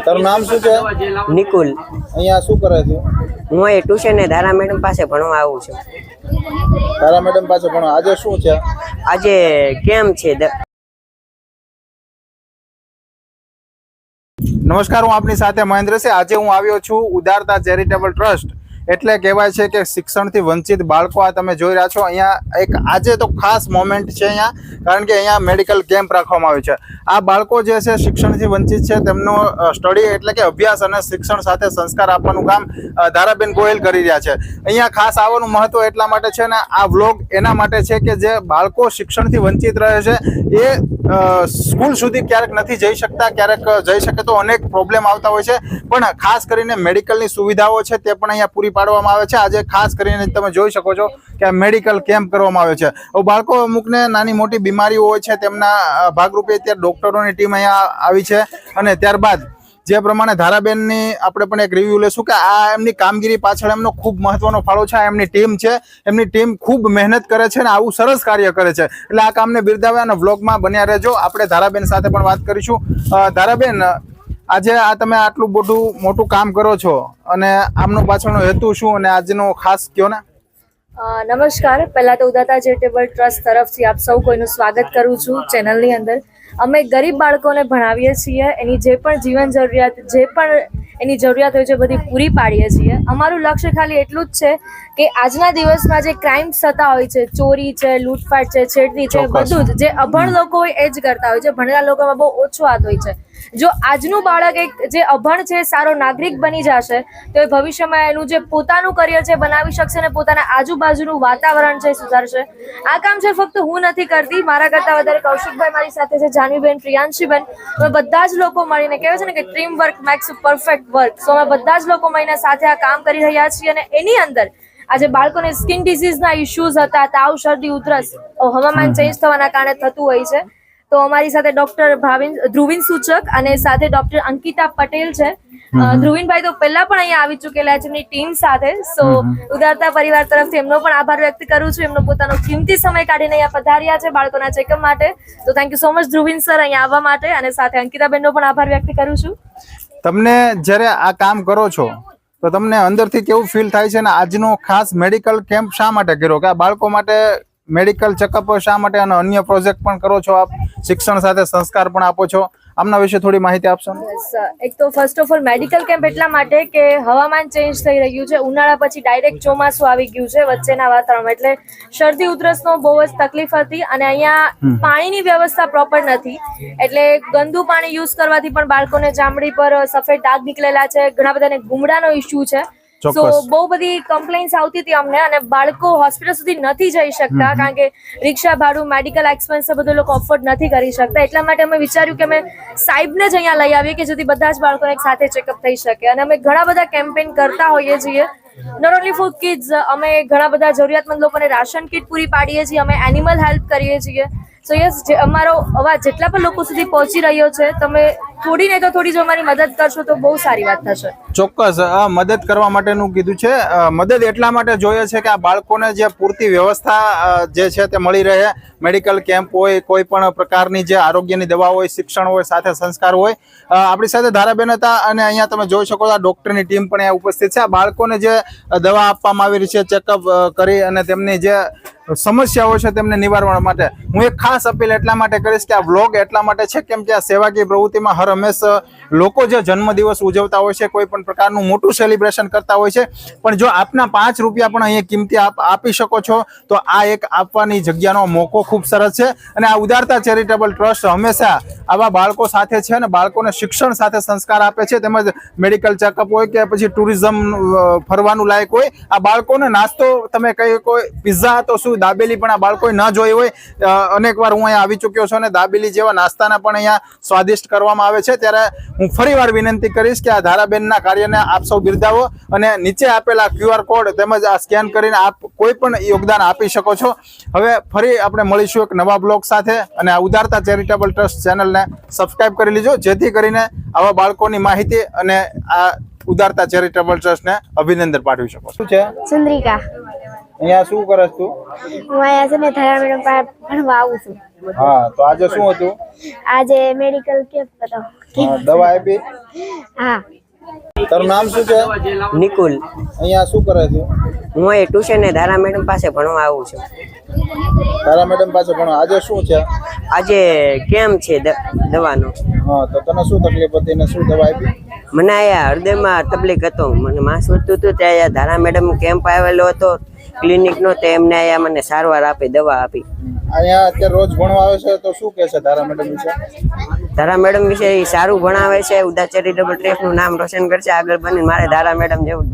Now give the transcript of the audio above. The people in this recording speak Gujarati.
તારું નામ શું છે? નિકુલ. અહીંયા શું કરે છે? હું એ ટ્યુશન ને ધારા મેડમ પાસે ભણવા આવું છું. તારા મેડમ પાસે ભણવા. આજે શું છે? આજે કેમ છે નમસ્કાર હું આપની સાથે મહેન્દ્ર છે. આજે હું આવ્યો છું ઉદારતા ચેરિટેબલ ટ્રસ્ટ એટલે કહેવાય છે કે શિક્ષણથી વંચિત બાળકો આ તમે જોઈ રહ્યા છો. અહીંયા એક આજે તો ખાસ મોમેન્ટ છે અહીંયા, કારણ કે અહીંયા મેડિકલ કેમ્પ રાખવામાં આવ્યો છે. આ બાળકો જે છે શિક્ષણથી વંચિત છે, તેમનો સ્ટડી એટલે કે અભ્યાસ અને શિક્ષણ સાથે સંસ્કાર આપવાનું કામ ધારાબેન ગોયલ કરી રહ્યા છે. અહીંયા ખાસ આવવાનું મહત્વ એટલા માટે છે ને, આ વ્લોગ એના માટે છે કે જે બાળકો શિક્ષણથી વંચિત રહે છે, એ સ્કૂલ સુધી ક્યારેક નથી જઈ શકતા, ક્યારેક જઈ શકે તો અનેક પ્રોબ્લેમ આવતા હોય છે. પણ ખાસ કરીને મેડિકલની સુવિધાઓ છે તે પણ અહીંયા પૂરી પાડવામાં આવે છે. આજે ખાસ કરીને તમે જોઈ શકો છો કે આ મેડિકલ કેમ્પ કરવામાં આવ્યો છે. બાળકો અમુકને નાની મોટી બીમારીઓ હોય છે, તેમના ભાગરૂપે અત્યારે ડૉક્ટરોની ટીમ અહીંયા આવી છે અને ત્યારબાદ જે પ્રમાણે ધારાબેનની આપણે પણ એક રિવ્યુ લેશું કે આ એમની કામગીરી પાછળ એમનો ખૂબ મહત્વનો ફાળો છે એમની ટીમ છે. એમની ટીમ ખૂબ મહેનત કરે છે અને આવું સરસ કાર્ય કરે છે. એટલે આ કામને બિરદાવે અને વ્લોગમાં બન્યા રહેજો. આપણે ધારાબેન સાથે પણ વાત કરીશું. ધારાબેન, આજે આ તમે આટલું બધું મોટું કામ કરો છો અને આમનો પાછળનો હેતુ શું અને આજનો ખાસ કયો ને? નમસ્કાર. પહેલા તો ઉદાતા ચેરિટેબલ ટ્રસ્ટ તરફથી આપ સૌ કોઈનું સ્વાગત કરું છું ચેનલની અંદર. અમે ગરીબ બાળકોને ભણાવીએ છીએ એની જે પણ જીવન જરૂરિયાત જે પણ એની જરૂરિયાત હોય છે બધી પૂરી પાડીએ છીએ. અમારું લક્ષ્ય ખાલી એટલું જ છે કે આજના દિવસમાં જે ક્રાઇમ્સ થતા હોય છે ચોરી છે લૂંટફાટ છે છેડતી છે બધું જ જે અભણ લોકો હોય એ જ કરતા હોય છે. ભણેલા લોકોમાં બહુ ઓછો હાથ હોય છે. જો આજનું બાળક એક જે અભણ છે સારો નાગરિક બની જશે તો એ ભવિષ્યમાં એનું જે પોતાનું કરિયર છે બનાવી શકશે અને પોતાના આજુબાજુનું વાતાવરણ છે સુધારશે. આ કામ છે ફક્ત હું નથી કરતી મારા કરતાં વધારે કૌશિકભાઈ મારી સાથે છે જાનવીબેન પ્રિયાંશીબેન. અમે બધા જ લોકો મળીને કહેવાય છે ને કે team work max perfect work so અમે બધા જ લોકો મળીને સાથે આ કામ કરી રહ્યા છીએ અને એની અંદર આજે બાળકોને સ્કિન ડિઝીઝના ઇશ્યુઝ હતા તાવ શરદી ઉધરસ હવામાન ચેન્જ થવાના કારણે થતું હોય છે. તો અમારી સાથે ડોક્ટર ભાવિન ધ્રુવિન સૂચક અને સાથે ડોક્ટર અંકિતા પટેલ છે. ધ્રુવિનભાઈ તો પહેલા પણ અહીંયા આવી ચૂકેલા છે એમની ટીમ સાથે. સો ઉદારતા પરિવાર તરફથી એમનો પણ આભાર વ્યક્ત કરું છું. એમનો પોતાનો કિંમતી સમય કાઢીને અહીંયા પધાર્યા છે બાળકોના ચેકઅપ માટે. તો thank you so much Dhruvin sir અહીંયા આવવા માટે અને સાથે અંકિતાબેનનો પણ આભાર વ્યક્ત કરું છું. તમને જ્યારે આ કામ કરો છો તો તમને અંદરથી કેવું ફીલ થાય છે અને આજનો ખાસ મેડિકલ કેમ્પ શા માટે કર્યો? કે આ બાળકો માટે મેડિકલ ચેકઅપ શા માટે અને અન્ય પ્રોજેક્ટ પણ કરો છો આપ? શિક્ષણ સાથે સંસ્કાર પણ આપો છો. આમના વિશે થોડી માહિતી આપશો? એક તો first of all medical camp એટલા માટે કે હવામાન ચેન્જ થઈ રહ્યું છે. ઉનાળા પછી ડાયરેક્ટ ચોમાસું આવી ગયું છે વચ્ચેના વાતાવરણમાં એટલે શરદી ઉધરસનો બહુ જ તકલીફ હતી અને અહીંયા પાણીની વ્યવસ્થા પ્રોપર નથી. એટલે ગંદુ પાણી યુઝ કરવાથી પણ બાળકોને ચામડી પર સફેદ ડાઘ નીકળેલા છે. ઘણા બધાને ગુમડાનો ઇસ્યુ છે. સો બહુ બધી કમ્પ્લેન્સ આવતી હતી અમને અને બાળકો હોસ્પિટલ સુધી નથી જઈ શકતા કારણ કે રિક્ષા ભાડું મેડિકલ એક્સપેન્સ બધું લોકો અફોર્ડ નથી કરી શકતા. એટલા માટે અમે વિચાર્યું કે અમે સાહેબને જ અહીંયા લઈ આવીએ કે જેથી બધા જ બાળકોને એક સાથે ચેકઅપ થઈ શકે. અને અમે ઘણા બધા કેમ્પેન કરતા હોઈએ છીએ. નોટ ઓનલી ફોર કિડ્સ અમે ઘણા બધા જરૂરિયાતમંદ લોકોને રાશન કીટ પૂરી પાડીએ છીએ અમે એનિમલ હેલ્પ કરીએ છીએ. સો યસ જે અમારો અવાજ જેટલા પણ લોકો સુધી પહોંચી રહ્યો છે તમે થોડી નહીં તો થોડી જો અમારી મદદ કરશો તો બહુ સારી વાત થશે. ચોક્કસ મદદ કરવા માટેનું કીધું છે. મદદ એટલા માટે જોઈએ છે કે આ બાળકોને જે પૂરતી વ્યવસ્થા જે છે તે મળી રહે. મેડિકલ કેમ્પ હોય, કોઈ પણ પ્રકારની જે આરોગ્યની દવા હોય, શિક્ષણ હોય, સાથે સંસ્કાર હોય. આપણી સાથે ધારાબેન હતા અને અહીંયા તમે જોઈ શકો છો આ ડૉક્ટરની ટીમ પણ અહીંયા ઉપસ્થિત છે. આ બાળકોને જે દવા આપવામાં આવી રહી છે, ચેકઅપ કરી અને તેમની જે સમસ્યાઓ છે તેમને નિવારવા માટે. હું એક ખાસ અપીલ એટલા માટે કરીશ કે આ વ્લોગ એટલા માટે છે કેમ કે આ સેવાકીય પ્રવૃત્તિમાં હર હંમેશ લોકો જે જન્મદિવસ ઉજવતા હોય છે, કોઈ પણ પ્રકારનું મોટું સેલિબ્રેશન કરતા હોય છે, પણ જો આપના પાંચ રૂપિયા પણ અહીંયા કિંમતી આપ, આપી શકો છો, તો આ એક આપવાની જગ્યાનો મોકો ખૂબ સરસ છે. અને આ ઉદારતા ચેરિટેબલ ટ્રસ્ટ હંમેશા આવા બાળકો સાથે છે અને બાળકોને શિક્ષણ સાથે સંસ્કાર આપે છે. તેમજ મેડિકલ ચેકઅપ હોય કે પછી ટુરિઝમ ફરવાનું લાયક હોય, આ બાળકોને નાસ્તો તમે કહી કોઈ પિઝા તો શું દાબેલી પણ આ બાળકોએ ન જોઈ હોય અનેક વાર હું અહીંયા આવી ચૂક્યો છું અને દાબેલી જેવા નાસ્તાના પણ અહીંયા સ્વાદિષ્ટ કરવામાં આવે છે. ત્યારે હું ફરીવાર વિનંતી કરીશ કે આ ધારાબેનના કાર્યને આપ સૌ બિરદાવો અને નીચે આપેલા ક્યુઆર કોડ તેમજ આ સ્કેન કરીને આપ કોઈ પણ યોગદાન આપી શકો છો. હવે ફરી આપણે મળીશું એક નવા બ્લોગ સાથે અને આ ઉદારતા ચેરિટેબલ ટ્રસ્ટ ચેનલને સબસ્ક્રાઈબ કરી લીજો જેથી કરીને આવા બાળકોની માહિતી અને આ ઉદારતા ચેરિટેબલ ટ્રસ્ટને અભિનંદન પાઠવી શકો શું છે? ચંદ્રિકા. અહીંયા શું કરસ તું? હું અહીંયા છે ને ધરા મેડમ પાસે ભણવા આવું છું. હા તો આજે શું હતું? આજે મેડિકલ કેમ્પ હતો. દવા આપી? હા. તારું નામ શું છે? નિકુલ. અહીંયા શું કરે છે? હું એ ટ્યુશન ને ધારા મેડમ પાસે ભણવા આવું છું. ધારા મેડમ પાસે ભણવા. આજે શું છે? આજે કેમ છે દવાનો? હા તો તને શું તકલીફ હતી ને શું દવા આપી? મને અહીંયા હૃદયમાં તકલીફ હતો. મને માસ વધતું હતું ત્યાં અહીંયા ધારા મેડમ કેમ્પ આવેલો હતો. ક્લિનિકનો તે એમને અહીંયા મને સારવાર આપી દવા આપી. અહીંયા અત્યારે રોજ ભણવા આવે છે તો શું કહે છે તારા મેડમ વિશે? ધારા મેડમ વિશે સારું ભણાવે છે. ઉદાચેરી ડબલ ટ્રેફનું નામ રોશન કરશે. આગળ બની મારે ધારા મેડમ જેવું